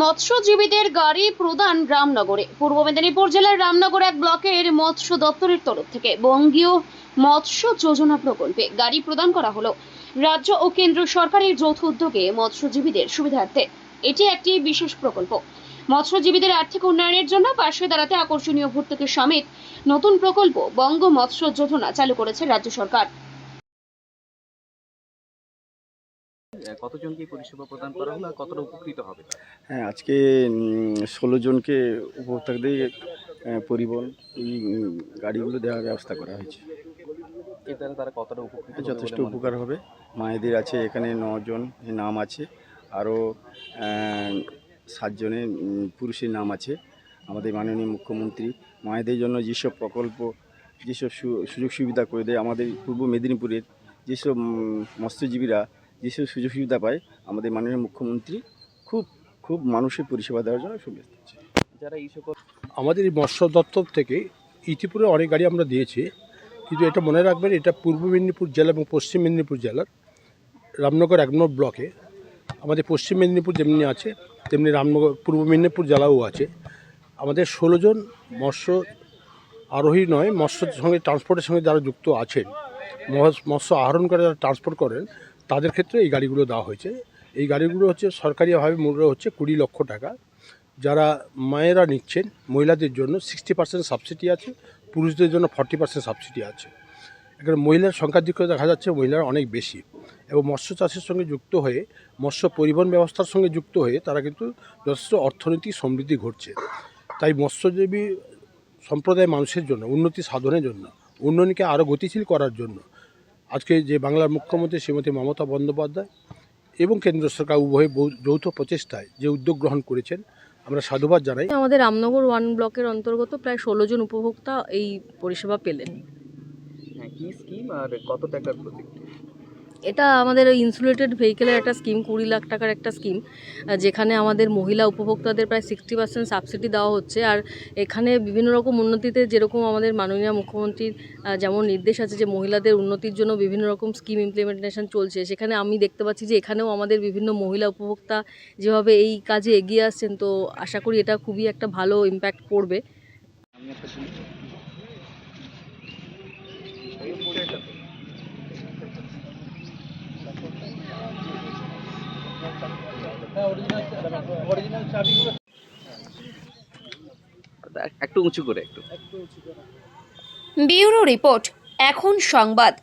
মৎস্যজীবীদের গাড়ি প্রদান রামনগরে। পূর্ব মেদিনীপুর জেলার রামনগর এক ব্লকের মৎস্য দপ্তরের তরফ থেকে বঙ্গীয় মৎস্য যোজনা প্রকল্পে গাড়ি প্রদান করা হলো। রাজ্য ও কেন্দ্র সরকারের যৌথ উদ্যোগে মৎস্যজীবীদের সুবিধার্থে এটি একটি বিশেষ প্রকল্প। মৎস্যজীবীদের আর্থিক উন্নয়নের জন্য পাশে দাঁড়াতে আকর্ষণীয় ভর্তুকি সমেত নতুন প্রকল্প বঙ্গ মৎস্য যোজনা চালু করেছে রাজ্য সরকার। কতজনকে পরিষেবা প্রদান করা হলো আর কতটা উপকৃত হবে হ্যাঁ আজকে ষোলো জনকে উপভোক্তাদের পরিবহন এই গাড়িগুলো দেওয়ার ব্যবস্থা করা হয়েছে। এর দ্বারা তারা কতটা উপকৃত যথেষ্ট উপকার হবে। মায়েদের আছে এখানে নজন নাম আছে আরও সাতজনের পুরুষের নাম আছে আমাদের মাননীয় মুখ্যমন্ত্রী। মায়েদের জন্য যেসব প্রকল্প যেসব সুযোগ সুবিধা করে দেয় আমাদের পূর্ব মেদিনীপুরের যেসব মৎস্যজীবীরা যেসব সুযোগ সুবিধা পায়, আমাদের মাননীয় মুখ্যমন্ত্রী খুব খুব মানুষের পরিষেবা দেওয়ার জন্য দিচ্ছে যারা এই সকল আমাদের এই মৎস্য দপ্তর থেকে ইতিপূর্বে অনেক গাড়ি আমরা দিয়েছি, কিন্তু এটা মনে রাখবেন, এটা পূর্ব মেদিনীপুর জেলা এবং পশ্চিম মেদিনীপুর জেলার রামনগর এক নম্বর ব্লকে। আমাদের পশ্চিম মেদিনীপুর যেমনি আছে, তেমনি রামনগর, পূর্ব মেদিনীপুর জেলাও আছে। আমাদের ষোলো জন মৎস্য আরোহী নয়, মৎস্যর সঙ্গে ট্রান্সপোর্টের সঙ্গে যারা যুক্ত আছেন মৎস- মৎস্য আহরণ করে যারা ট্রান্সপোর্ট করেন তাদের ক্ষেত্রে এই গাড়িগুলো দেওয়া হয়েছে। এই গাড়িগুলো হচ্ছে সরকারিভাবে মূল্য হচ্ছে কুড়ি লক্ষ টাকা। যারা মায়েরা নিচ্ছেন, মহিলাদের জন্য সিক্সটি পার্সেন্ট সাবসিডি আছে, পুরুষদের জন্য ফর্টি পার্সেন্ট সাবসিডি আছে। এখানে মহিলার সংখ্যার দিক দেখা যাচ্ছে, মহিলারা অনেক বেশি। এবং মৎস্য চাষের সঙ্গে যুক্ত হয়ে, মৎস্য পরিবহন ব্যবস্থার সঙ্গে যুক্ত হয়ে, তারা কিন্তু যথেষ্ট অর্থনৈতিক সমৃদ্ধি ঘটছে। তাই মৎস্যজীবী সম্প্রদায় মানুষের জন্য, উন্নতি সাধনের জন্য, উন্নয়নকে আরও গতিশীল করার জন্য আজকে যে বাংলার মুখ্যমন্ত্রী শ্রীমতী মমতা বন্দ্যোপাধ্যায় এবং কেন্দ্র সরকার উভয় যৌথ প্রচেষ্টায় যে উদ্যোগ গ্রহণ করেছেন আমরা সাধুবাদ জানাই। আমাদের রামনগর ওয়ান ব্লকের অন্তর্গত প্রায় ষোলো জন উপভোক্তা এই পরিষেবা পেলেন। হ্যাঁ কি স্কিম আর কত টাকার প্রজেক্ট এটা আমাদের ইনসুলেটেড ভেহিকেলের একটা স্কিম কুড়ি লাখ টাকার একটা স্কিম যেখানে আমাদের মহিলা উপভোক্তাদের প্রায় সিক্সটি পার্সেন্ট সাবসিডি দেওয়া হচ্ছে। আর এখানে বিভিন্ন রকম উন্নতিতে যেরকম আমাদের মাননীয় মুখ্যমন্ত্রীর যেমন নির্দেশ আছে যে মহিলাদের উন্নতির জন্য বিভিন্ন রকম স্কিম ইমপ্লিমেন্টেশন চলছে। সেখানে আমি দেখতে পাচ্ছি যে এখানেও আমাদের বিভিন্ন মহিলা উপভোক্তা যেভাবে এই কাজে এগিয়ে আসছেন, তো আশা করি এটা খুবই একটা ভালো ইম্প্যাক্ট পড়বে আমি একটা শুনি একটু উঁচু করে একটু। বিউরো রিপোর্ট এখন সংবাদ।